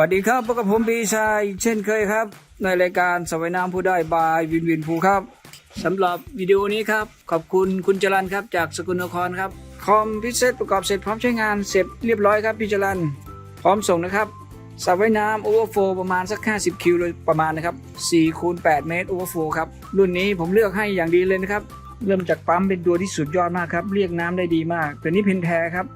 วัสดีครับพบกับผมปีชายเช่นเคยครับ ในรายการสวัยน้ำผู้ได้บายวินวินภูครับสำหรับวิดีโอนี้ครับ ขอบคุณคุณจรันครับจากสกุลนครครับคอมพิเศษประกอบเสร็จพร้อมใช้งานเสร็จเรียบร้อยครับพี่จรันพร้อมส่งนะครับสระว่ายน้ำโอเวอร์โฟประมาณสัก 50 คิวโดยประมาณนะครับ4คูณ8เมตรโอเวอร์โฟครับรุ่นนี้ผมเลือกให้อย่างดีเลยนะครับเริ่มจากปั๊มเป็นตัวที่สุดยอดมากครับเรียกน้ำได้ดีมากตัวนี้เพนแทครับ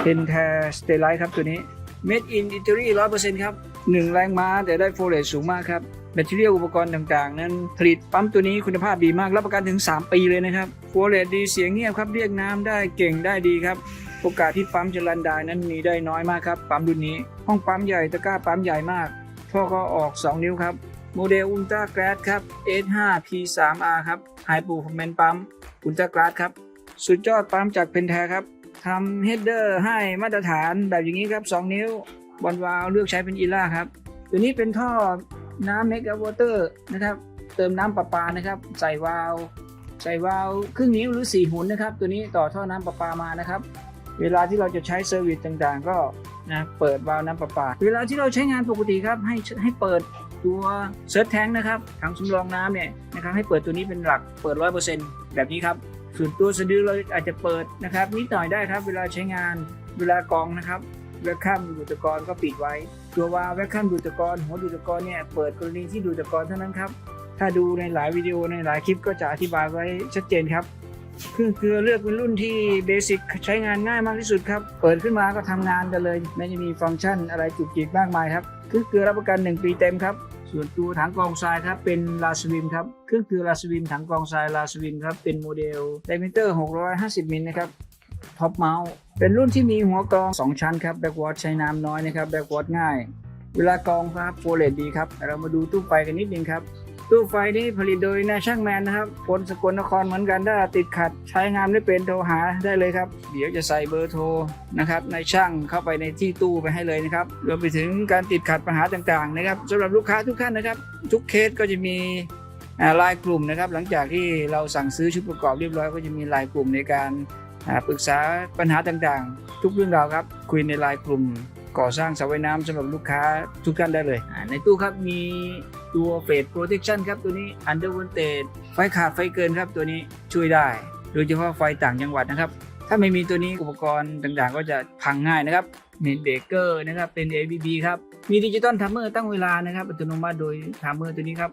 เพนแทสเตไลท์ครับตัวนี้ Made in Italy 100%ครับ 1 แรงม้าแต่ได้โฟเลตสูงมากครับ แบตเตอรี่อุปกรณ์ต่างๆ นั้น ผลิตปั๊มตัวนี้คุณภาพดีมาก รับประกันถึง 3 ปีเลยนะครับ โฟเลตดีเสียงเงียบครับ เรียกน้ำได้เก่งได้ดีครับ โอกาสที่ปั๊มจะรันได้นั้นมีได้น้อยมากครับ ปั๊มรุ่นนี้ ห้องปั๊มใหญ่ตะกร้าปั๊มใหญ่มากท่อก็ออก 2 นิ้วครับ โมเดลอุลตร้าแกรดครับ S5 P3R ครับไฮปูฟอร์แมนปั๊มอุลตร้าแกรดครับ สุดยอดปั๊มจากเพนแทครับ ทำเฮดเดอร์ให้มาตรฐานแบบอย่างนี้ครับ 2 นิ้วบอลวาล์วเลือกใช้เป็นอีล่าครับตัวนี้เป็นท่อน้ำเมกะวอเตอร์นะครับ เติมน้ำประปานะครับ ใส่วาล์วใส่วาล์วครึ่งนิ้วหรือ 4 หุนนะครับ ตัวนี้ต่อท่อน้ำประปามานะครับ เวลาที่เราจะใช้เซอร์วิสต่างๆ ก็นะเปิดวาล์วน้ำประปา เวลาที่เราใช้งานปกติครับให้ให้เปิดตัวเซิร์ชแทงนะครับถังสำรองน้ำเนี่ยนะครับให้เปิดตัวนี้เป็นหลักเปิด 100%แบบนี้ครับ ส่วนตัวสะดือเราอาจจะเปิดนะครับนิดหน่อยได้ครับ เวลาใช้งานเวลากรองนะครับแวคคัมดูดตะกอนก็ปิดไว้ ตัววาแวคคัมดูดตะกอนหัวดูดตะกอนเนี่ยเปิดกรณีที่ดูดตะกอนเท่านั้นครับถ้าดูในหลายวิดีโอในหลายคลิปก็จะอธิบายไว้ชัดเจนครับเครื่องเกลือเลือกเป็นรุ่นที่เบสิกใช้งานง่ายมากที่สุดครับ เปิดขึ้นมาก็ทำงานกันเลย ไม่จะมีฟังก์ชันอะไรจุกจิกมากมายครับเครื่องเกลือรับประกัน 1 ปีเต็มครับ ส่วนตัวถังกองทรายครับเป็นลาสวิมครับเครื่องคือลาสวิมถังกองทรายลาสวิมครับเป็นโมเดลไดมิเตอร์ 650 มิลนะครับท็อปเมาส์เป็นรุ่นที่มีหัวกรอง 2 ชั้นครับแบ็กวอตใช้น้ำน้อยนะครับแบ็กวอตง่าย เวลากรองครับโฟเลตดีครับเรามาดูตู้ไฟกันนิดนึงครับ ตู้ไฟนี้ผลิตโดยนายช่างแมนนะครับคนสกลนครเหมือนกันถ้าติดขัดใช้งานไม่เป็นโทรหาได้เลยครับ เดี๋ยวจะใส่เบอร์โทรนะครับในช่างเข้าไปในที่ตู้ไปให้เลยนะครับรวมไปถึงการติดขัดปัญหาต่างๆนะครับสำหรับลูกค้าทุกท่านนะครับ ทุกเคสก็จะมีอ่าไลน์กลุ่มนะครับ หลังจากที่เราสั่งซื้อชุดประกอบเรียบร้อยก็จะมีไลน์กลุ่มในการปรึกษาปัญหาต่างๆ ทุกเรื่องราวครับคุยในไลน์กลุ่มก่อสร้างสระว่ายน้ำสำหรับลูกค้าทุกท่านได้เลย ในตู้ครับมี ตัวเฟสโปรเทคชันครับตัวนี้อันเดอร์ว t เต e ไฟขาดไฟเกินครับตัวนี้ช่วยได้ โดยเฉพาะไฟต่างจังหวัดนะครับ ถ้าไม่มีตัวนี้อุปกรณ์ต่างๆ ก็จะพังง่ายนะครับมีเบเกอร์นะครับเป็น ABB ครับมีดิจิตอลทัมเมอร์ตั้งเวลานะครับอัตโนมัติโดยทัมเมอร์ตัวนี้ครับ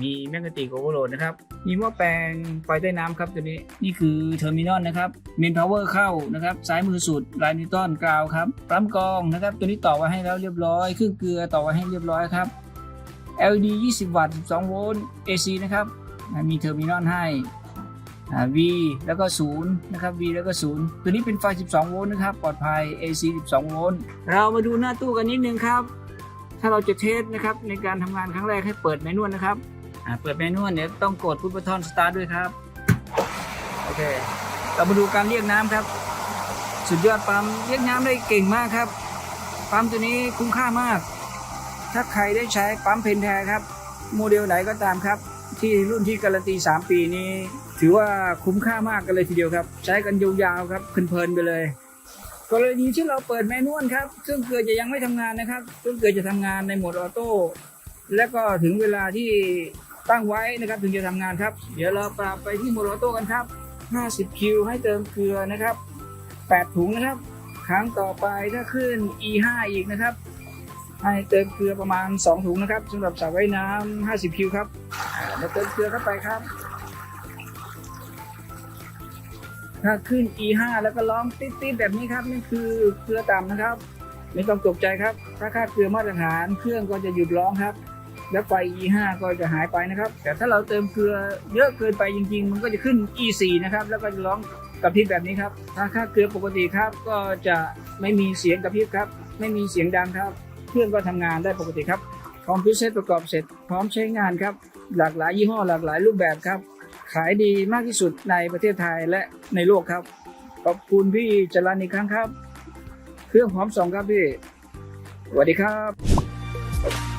มีแมกนติกโอเวอร์โหลดนะครับ มีหม้อแปลงไฟใต้น้ำครับตัวนี้นี่คือเทอร์มินอลนะครับเมนพาวเวอร์เข้านะครับซ้ายมือสุดลายนิวตันกราวครับปั๊มกรองนะครับตัวนี้ต่อไว้ให้แล้วเรียบร้อยเครื่องเกลือต่อไว้ให้เรียบร้อยครับ LED 20 วัตต์ 12 โวลต์ AC นะครับ มีเทอร์มินอลให้ V แล้วก็ 0 นะครับ V แล้วก็ 0 ตัวนี้เป็นไฟ 12 โวลต์นะครับ ปลอดภัย AC 12 โวลต์ เรามาดูหน้าตู้กันนิดนึงครับ ถ้าเราจะเทสนะครับในการทำงานครั้งแรกให้เปิดแมนนวลนะครับ เปิดแมนนวลเดี๋ยวต้องกดพุทบัตทอนสตาร์ทด้วยครับ โอเค เรามาดูการเรียกน้ำครับ สุดยอดปั๊มเรียกน้ำได้เก่งมากครับ ปั๊มตัวนี้คุ้มค่ามาก ถ้าใครได้ใช้ปั๊มเพนแทครับ โมเดลไหนก็ตามครับ ที่รุ่นที่การันตี 3 ปีนี้ ถือว่าคุ้มค่ามากกันเลยทีเดียวครับ ใช้กันยาวๆครับเพลินๆไปเลย กรณีที่เราเปิดแมนนวลครับเครื่งเกลือจะยังไม่ทำงานนะครับเครื่งเกลือจะทำงานในโหมดออโต้แล้วก็ถึงเวลาที่ตั้งไว้นะครับถึงจะทำงานครับ เดี๋ยวเราไปที่โหมดออโต้กันครับ 50 คิวให้เติมเกลือนะครับ 8 ถุงนะครับ ครั้งต่อไปถ้าขึ้น E5 อีกนะครับ ให้เติมเกลือประมาณ 2 ถุงนะครับสำหรับสระว่ายน้ำ50 คิวครับอ่าเติมเกลือเข้าไปครับ ถ้าขึ้น E5 แล้วก็ร้องติดๆแบบนี้ครับนี่คือเกลือต่ำนะครับ ไม่ต้องตกใจครับ ถ้าค่าเกลือมาตรฐานเครื่องก็จะหยุดร้องครับ แล้วไฟ E5 ก็จะหายไปนะครับ แต่ถ้าเราเติมเกลือเยอะเกินไปจริง ๆ มันก็จะขึ้น E4 นะครับแล้วก็จะร้องกระพริบแบบนี้ครับ ถ้าค่าเกลือปกติครับก็จะไม่มีเสียงกระพริบครับ ไม่มีเสียงดังครับ เครื่องก็ทำงานได้ปกติครับ คอมพิวเตอร์ประกอบเสร็จพร้อมใช้งานครับ หลากหลายยี่ห้อหลากหลายรูปแบบครับ ขายดีมากที่สุดในประเทศไทยและในโลกครับ ขอบคุณพี่จรันอีกครั้งครับ เครื่องพร้อมส่งครับพี่สวัสดีครับ